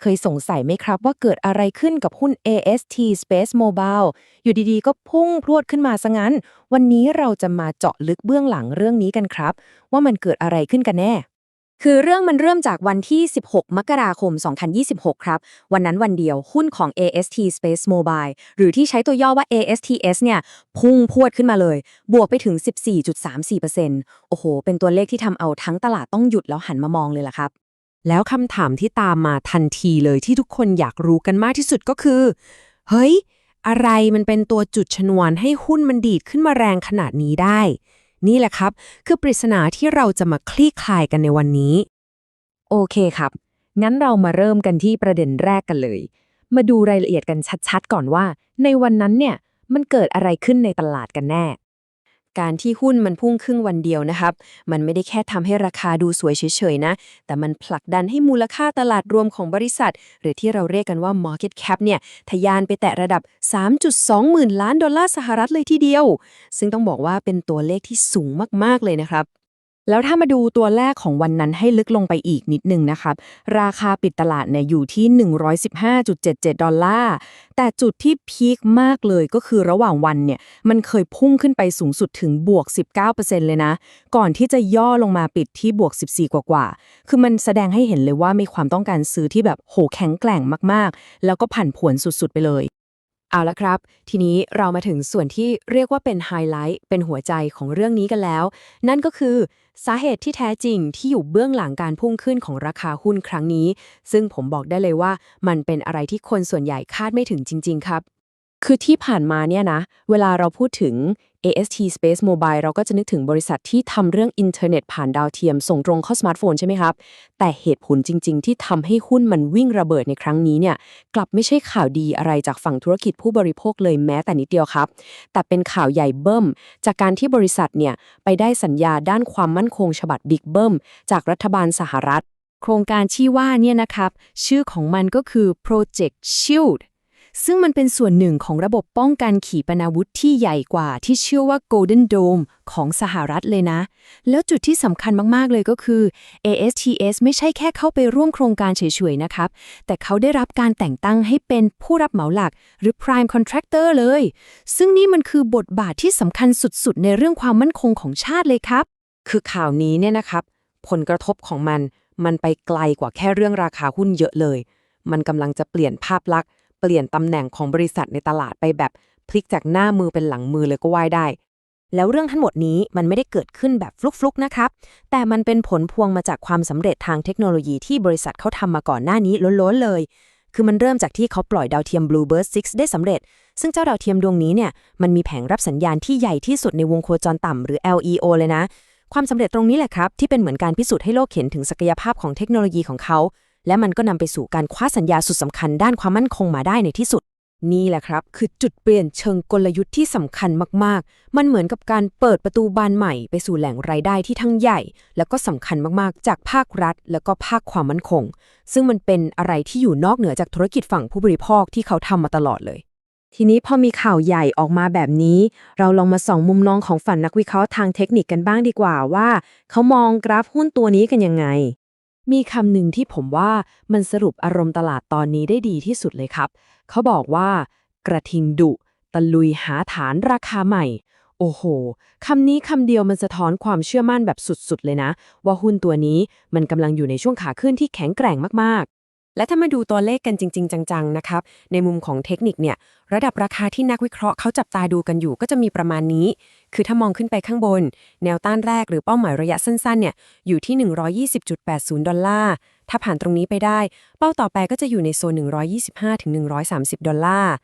เคยสงสัยไหมครับว่าเกิดอะไรขึ้นกับหุ้น AST Space Mobile อยู่ดีๆ ก็พุ่งพรวดขึ้นมาซะงั้น วันนี้เราจะมาเจาะลึกเบื้องหลังเรื่องนี้กันครับ ว่ามันเกิดอะไรขึ้นกันแน่คือเรื่องมันเริ่มจากวันที่ 16 มกราคม 2026 ครับ วันนั้นวันเดียวหุ้นของ AST Space Mobile หรือที่ใช้ตัวย่อว่า ASTS เนี่ย พุ่งพรวดขึ้นมาเลย บวกไปถึง 14.34%โอ้โห เป็นตัวเลขที่ทำเอาทั้งตลาดต้องหยุดแล้วหันมามองเลยล่ะครับ แล้วคำถามที่ตามมาทันทีเลยที่ทุกคนอยากรู้กันมากที่สุดก็คือ เฮ้ย อะไรมันเป็นตัวจุดชนวนให้หุ้นมันดีดขึ้นมาแรงขนาดนี้ได้ นี่แหละครับ คือปริศนาที่เราจะมาคลี่คลายกันในวันนี้ โอเคครับ งั้นเรามาเริ่มกันที่ประเด็นแรกกันเลย มาดูรายละเอียดกันชัดๆ ก่อนว่า ในวันนั้นเนี่ยมันเกิดอะไรขึ้นในตลาดกันแน่ การที่หุ้นมันพุ่งครึ่งวันเดียวนะครับ มันไม่ได้แค่ทำให้ราคาดูสวยเฉยๆนะ แต่มันผลักดันให้มูลค่าตลาดรวมของบริษัท หรือที่เราเรียกกันว่า market cap เนี่ยทะยานไปแตะระดับ 3.2 หมื่นล้านดอลลาร์สหรัฐเลยทีเดียว ซึ่งต้องบอกว่าเป็นตัวเลขที่สูงมากๆเลยนะครับ แล้วถ้ามาดูตัวแรกของวันนั้นให้ลึกลงไปอีกนิดนึงนะครับ ราคาปิดตลาดเนี่ยอยู่ที่ 115.77 ดอลลาร์ แต่จุดที่พีคมากเลยก็คือระหว่างวันเนี่ย มันเคยพุ่งขึ้นไปสูงสุดถึงบวก 19%เลยนะ ก่อนที่จะย่อลงมาปิดที่บวก 14 กว่ากว่า คือมันแสดงให้เห็นเลยว่ามีความต้องการซื้อที่แบบโหแข็งแกร่งมากๆ แล้วก็ผันผวนสุดๆไปเลย เอาละครับ ทีนี้เรามาถึงส่วนที่เรียกว่าเป็นไฮไลท์ เป็นหัวใจของเรื่องนี้กันแล้ว นั่นก็คือ สาเหตุที่แท้จริงที่อยู่เบื้องหลังการพุ่งขึ้นของราคาหุ้นครั้งนี้ ซึ่งผมบอกได้เลยว่ามันเป็นอะไรที่คนส่วนใหญ่คาดไม่ถึงจริง ๆ ครับ คือที่ผ่านมาเนี่ยนะ เวลาเราพูดถึง AST Space Mobile เราก็จะนึกถึงบริษัทที่ทำเรื่องอินเทอร์เน็ตผ่านดาวเทียม ส่งตรงเข้าสมาร์ทโฟนใช่ไหมครับ แต่เหตุผลจริง ๆ ที่ทำให้หุ้นมันวิ่งระเบิดในครั้งนี้เนี่ยกลับไม่ใช่ข่าวดีอะไรจากฝั่งธุรกิจผู้บริโภคเลยแม้แต่นิดเดียวครับ แต่เป็นข่าวใหญ่เบิ้ม จากการที่บริษัทเนี่ยไปได้สัญญาด้านความมั่นคงฉบับบิ๊กเบิ้มจากรัฐบาลสหรัฐ โครงการที่ว่าเนี่ยนะครับชื่อของมันก็คือ Project Shield ซึ่งมันเป็นส่วนหนึ่งของระบบป้องกันขีปนาวุธที่ใหญ่กว่าที่เชื่อว่า Golden Dome ของสหรัฐเลยนะ แล้วจุดที่สำคัญมากๆเลยก็คือ ASTS ไม่ใช่แค่เข้าไปร่วมโครงการเฉยๆนะครับ แต่เขาได้รับการแต่งตั้งให้เป็นผู้รับเหมาหลัก หรือ Prime Contractor เลย ซึ่งนี่มันคือบทบาทที่สำคัญสุดๆ ในเรื่องความมั่นคงของชาติเลยครับ คือข่าวนี้เนี่ยนะครับ ผลกระทบของมันมันไปไกลกว่าแค่เรื่องราคาหุ้นเยอะเลย มันกำลังจะเปลี่ยนภาพลักษณ์ เปลี่ยนตำแหน่งของบริษัทในตลาดไปแบบพลิกจากหน้ามือเป็นหลังมือเลยก็ว่าได้ แล้วเรื่องทั้งหมดนี้มันไม่ได้เกิดขึ้นแบบฟลุกๆนะครับ แต่มันเป็นผลพวงมาจากความสำเร็จทางเทคโนโลยีที่บริษัทเขาทำมาก่อนหน้านี้ล้วนๆเลย คือมันเริ่มจากที่เขาปล่อยดาวเทียม Bluebird 6 ได้สำเร็จ ซึ่งเจ้าดาวเทียมดวงนี้เนี่ยมันมีแผงรับสัญญาณที่ใหญ่ที่สุดในวงโคจรต่ำหรือ LEO เลยนะ ความสำเร็จตรงนี้แหละครับที่เป็นเหมือนการพิสูจน์ให้โลกเห็นถึงศักยภาพของเทคโนโลยีของเขา และมันก็นำไปสู่การคว้าสัญญาสุดสำคัญด้านความมั่นคงมาได้ในที่สุด นี่แหละครับ คือจุดเปลี่ยนเชิงกลยุทธ์ที่สำคัญมากๆ มันเหมือนกับการเปิดประตูบานใหม่ไปสู่แหล่งรายได้ที่ทั้งใหญ่ แล้วก็สำคัญมากๆ จากภาครัฐ แล้วก็ภาคความมั่นคง ซึ่งมันเป็นอะไรที่อยู่นอกเหนือจากธุรกิจฝั่งผู้บริโภคที่เขาทำมาตลอดเลยทีนี้พอมีข่าวใหญ่ออกมาแบบนี้ เราลองมาส่องมุมมองของฝั่งนักวิเคราะห์ทางเทคนิคกันบ้างดีกว่าว่า เขามองกราฟหุ้นตัวนี้กันยังไง มีคำหนึ่งที่ผมว่ามันสรุปอารมณ์ตลาดตอนนี้ได้ดีที่สุดเลยครับ เขาบอกว่า กระทิงดุ ตะลุยหาฐานราคาใหม่ โอ้โหคำนี้คำเดียวมันสะท้อนความเชื่อมั่นแบบสุดๆ เลยนะ ว่าหุ้นตัวนี้มันกำลังอยู่ในช่วงขาขึ้นที่แข็งแกร่งมากๆ และถ้ามาดูตัวเลขกันจริง ๆ จังๆนะครับ ในมุมของเทคนิคเนี่ย ระดับราคาที่นักวิเคราะห์เขาจับตาดูกันอยู่ก็จะมีประมาณนี้ คือถ้ามองขึ้นไปข้างบน แนวต้านแรกหรือเป้าหมายระยะสั้นๆเนี่ยอยู่ที่ 120.80 ดอลลาร์ ถ้าผ่านตรงนี้ไปได้ เป้าต่อไปก็จะอยู่ในโซน 125-130 ดอลลาร์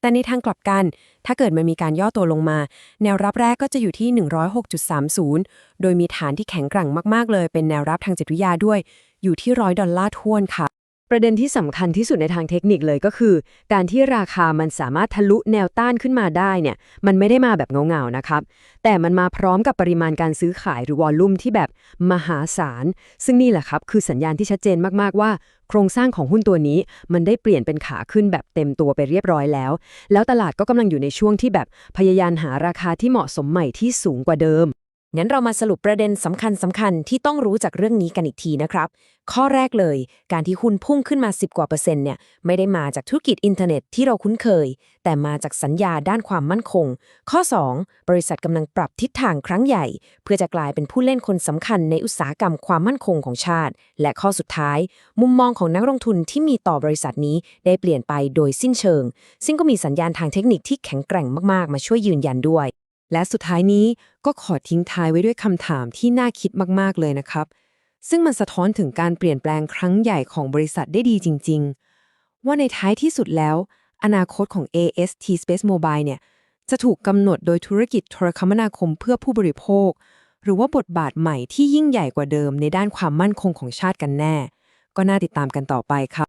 แต่ในทางกลับกัน ถ้าเกิดมันมีการย่อตัวลงมา แนวรับแรกก็จะอยู่ที่ 106.30 โดยมีฐานที่แข็งแกร่งมาก ๆ เลย เป็นแนวรับทางจิตวิทยาด้วย อยู่ที่100ดอลลาร์ทวนค่ะ ประเด็นที่สำคัญที่สุดในทางเทคนิคเลยก็คือ การที่ราคามันสามารถทะลุแนวต้านขึ้นมาได้เนี่ย มันไม่ได้มาแบบเงาๆนะครับ แต่มันมาพร้อมกับปริมาณการซื้อขายหรือวอลลุ่มที่แบบมหาศาล ซึ่งนี่แหละครับ คือสัญญาณที่ชัดเจนมากๆว่า โครงสร้างของหุ้นตัวนี้ มันได้เปลี่ยนเป็นขาขึ้นแบบเต็มตัวไปเรียบร้อยแล้ว แล้วตลาดก็กำลังอยู่ในช่วงที่แบบพยายามหาราคาที่เหมาะสมใหม่ที่สูงกว่าเดิม งั้นเรามาสรุปประเด็นสำคัญสำคัญที่ต้องรู้จากเรื่องนี้กันอีกทีนะครับ ข้อแรกเลย การที่หุ้นพุ่งขึ้นมา 10 กว่าเปอร์เซ็นต์เนี่ยไม่ได้มาจากธุรกิจอินเทอร์เน็ตที่เราคุ้นเคย แต่มาจากสัญญาด้านความมั่นคง ข้อ 2 บริษัทกำลังปรับทิศทางครั้งใหญ่ เพื่อจะกลายเป็นผู้เล่นคนสำคัญในอุตสาหกรรมความมั่นคงของชาติ และข้อสุดท้าย มุมมองของนักลงทุนที่มีต่อบริษัทนี้ได้เปลี่ยนไปโดยสิ้นเชิง ซึ่งก็มีสัญญาณทางเทคนิคที่แข็งแกร่งมากๆ มาช่วยยืนยันด้วย และสุดท้ายนี้ก็ขอทิ้งท้ายไว้ด้วยคำถามที่น่าคิดมากๆเลยนะครับ ซึ่งมันสะท้อนถึงการเปลี่ยนแปลงครั้งใหญ่ของบริษัทได้ดีจริง ๆ ว่าในท้ายที่สุดแล้ว อนาคตของ AST Space Mobile เนี่ยจะถูกกำหนดโดยธุรกิจโทรคมนาคมเพื่อผู้บริโภค หรือว่าบทบาทใหม่ที่ยิ่งใหญ่กว่าเดิมในด้านความมั่นคงของชาติกันแน่ ก็น่าติดตามกันต่อไปครับ